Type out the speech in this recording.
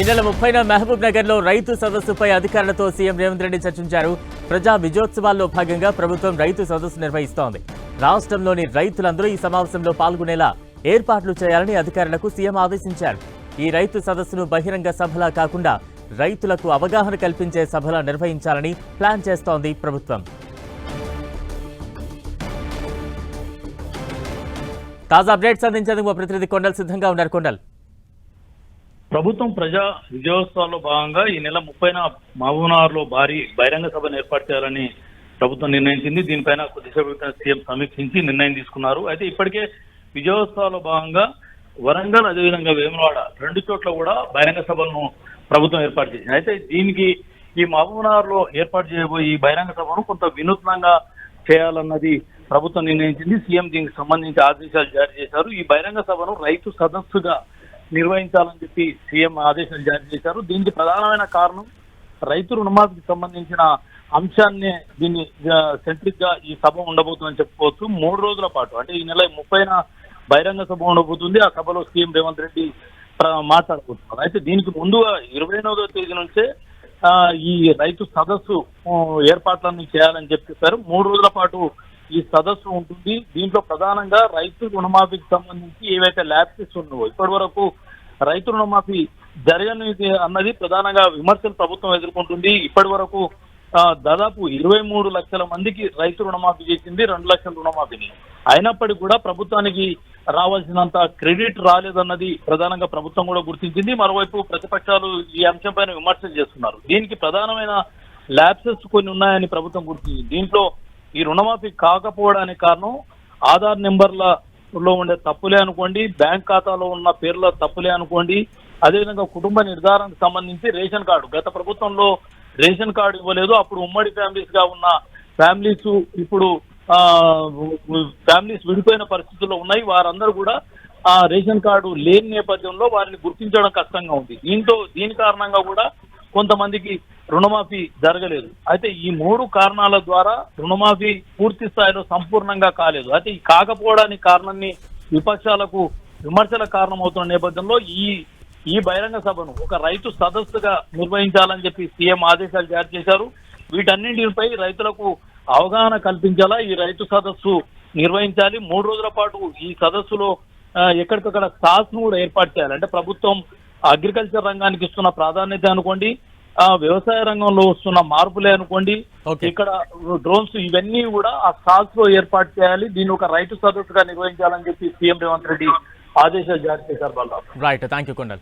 ఈ నెల ముప్పైన మహబూబ్ నగర్లో రైతు సదస్సుపై అధికారులతో సీఎం రేవంత్ రెడ్డి చర్చించారు. ప్రజా విజయోత్సవాల్లో భాగంగా ప్రభుత్వం రైతు సదస్సు నిర్వహిస్తోంది. రాష్ట్రంలోని రైతులందరూ ఈ సమావేశంలో పాల్గొనేలా ఏర్పాట్లు చేయాలని అధికారులకు సీఎం ఆదేశించారు. ఈ రైతు సదస్సును బహిరంగ సభలా కాకుండా రైతులకు అవగాహన కల్పించే సభలా నిర్వహించాలని ప్లాన్ చేస్తోంది ప్రభుత్వం. తాజా అప్డేట్స్ అందించేందుకు మా ప్రతినిధి కొండల్ సిద్ధంగా ఉన్నారు. కొండల్. ప్రభుత్వం ప్రజా విజయోత్సవాల్లో భాగంగా ఈ నెల ముప్పైన మహబూబ్నగర్లో భారీ బహిరంగ సభను ఏర్పాటు చేయాలని ప్రభుత్వం నిర్ణయించింది. దీనిపైన కొద్దిసేపు క్రితం సీఎం సమీక్షించి నిర్ణయం తీసుకున్నారు. అయితే ఇప్పటికే విజయోత్సవాల్లో భాగంగా వరంగల్ అదేవిధంగా వేములవాడ రెండు చోట్ల కూడా బహిరంగ సభలను ప్రభుత్వం ఏర్పాటు చేసింది. అయితే దీనికి ఈ మహబూబ్నగర్లో ఏర్పాటు చేయబోయే ఈ బహిరంగ సభను కొంత వినూత్నంగా చేయాలన్నది ప్రభుత్వం నిర్ణయించింది. సీఎం దీనికి సంబంధించి ఆదేశాలు జారీ చేశారు. ఈ బహిరంగ సభను రైతు సదస్సుగా నిర్వహించాలని చెప్పి సీఎం ఆదేశాలు జారీ చేశారు. దీనికి ప్రధానమైన కారణం రైతు రుణమాఫీకి సంబంధించిన అంశాన్ని దీన్ని సెంట్రిక్గా ఈ సభ ఉండబోతుందని చెప్పుకోవచ్చు. మూడు రోజుల పాటు అంటే ఈ నెల ముప్పైన బహిరంగ సభ ఉండబోతుంది. ఆ సభలో సీఎం రేవంత్ రెడ్డి మాట్లాడబోతున్నారు. అయితే దీనికి ముందుగా ఇరవై ఎనిమిదవ తేదీ నుంచే ఆ, ఈ రైతు సదస్సు ఏర్పాట్లన్నీ చేయాలని చెప్పి చెప్పారు మూడు రోజుల పాటు ఈ సదస్సు ఉంటుంది. దీంట్లో ప్రధానంగా రైతు రుణమాఫీకి సంబంధించి ఏవైతే ల్యాబ్సెస్ ఉన్నాయో ఇప్పటి వరకు రైతు రుణమాఫీ జరగనిది అన్నది ప్రధానంగా విమర్శలు ప్రభుత్వం ఎదుర్కొంటుంది. ఇప్పటి వరకు దాదాపు ఇరవై మూడు లక్షల మందికి రైతు రుణమాఫీ చేసింది రెండు లక్షల రుణమాఫీని. అయినప్పటికీ కూడా ప్రభుత్వానికి రావాల్సినంత క్రెడిట్ రాలేదన్నది ప్రధానంగా ప్రభుత్వం కూడా గుర్తించింది. మరోవైపు ప్రతిపక్షాలు ఈ అంశంపైన విమర్శలు చేస్తున్నారు. దీనికి ప్రధానమైన ల్యాబ్సెస్ కొన్ని ఉన్నాయని ప్రభుత్వం గుర్తించింది. దీంట్లో ఈ రుణమాఫీ కాకపోవడానికి కారణం ఆధార్ నెంబర్ల లో ఉండే తప్పులే అనుకోండి బ్యాంక్ ఖాతాలో ఉన్న పేర్ల తప్పులే అనుకోండి అదేవిధంగా కుటుంబ నిర్ధారణకు సంబంధించి రేషన్ కార్డు. గత ప్రభుత్వంలో రేషన్ కార్డు ఇవ్వలేదు అప్పుడు ఉమ్మడి ఫ్యామిలీస్గా ఉన్న ఫ్యామిలీస్ ఇప్పుడు ఆ ఫ్యామిలీస్ విడిపోయిన పరిస్థితుల్లో ఉన్నాయి. వారందరూ కూడా ఆ రేషన్ కార్డు లేని నేపథ్యంలో వారిని గుర్తించడం కష్టంగా ఉంది. దీంతో దీని కారణంగా కూడా కొంతమందికి రుణమాఫీ జరగలేదు. అయితే ఈ మూడు కారణాల ద్వారా రుణమాఫీ పూర్తి స్థాయిలో సంపూర్ణంగా కాలేదు. అయితే ఈ కాకపోవడానికి కారణాన్ని విపక్షాలకు విమర్శల కారణమవుతున్న నేపథ్యంలో ఈ ఈ బహిరంగ సభను ఒక రైతు సదస్సుగా నిర్వహించాలని చెప్పి సీఎం ఆదేశాలు జారీ చేశారు. వీటన్నింటిపై రైతులకు అవగాహన కల్పించాలా? ఈ రైతు సదస్సు నిర్వహించాలి. మూడు రోజుల పాటు ఈ సదస్సులో ఎక్కడికక్కడ స్టాల్స్ను కూడా ఏర్పాటు చేయాలి. అంటే ప్రభుత్వం అగ్రికల్చర్ రంగానికి ఇస్తున్న ప్రాధాన్యత అనుకోండి ఆ వ్యవసాయ రంగంలో వస్తున్న మార్పులే అనుకోండి. ఇక్కడ డ్రోన్స్ ఇవన్నీ కూడా ఆ స్టాల్స్లో ఏర్పాటు చేయాలి దీన్ని ఒక రైతు సదస్సుగా నిర్వహించాలని చెప్పి సీఎం రేవంత్ రెడ్డి ఆదేశాలు జారీ చేశారు వాళ్ళ రైట్ థ్యాంక్ యూ కొండల్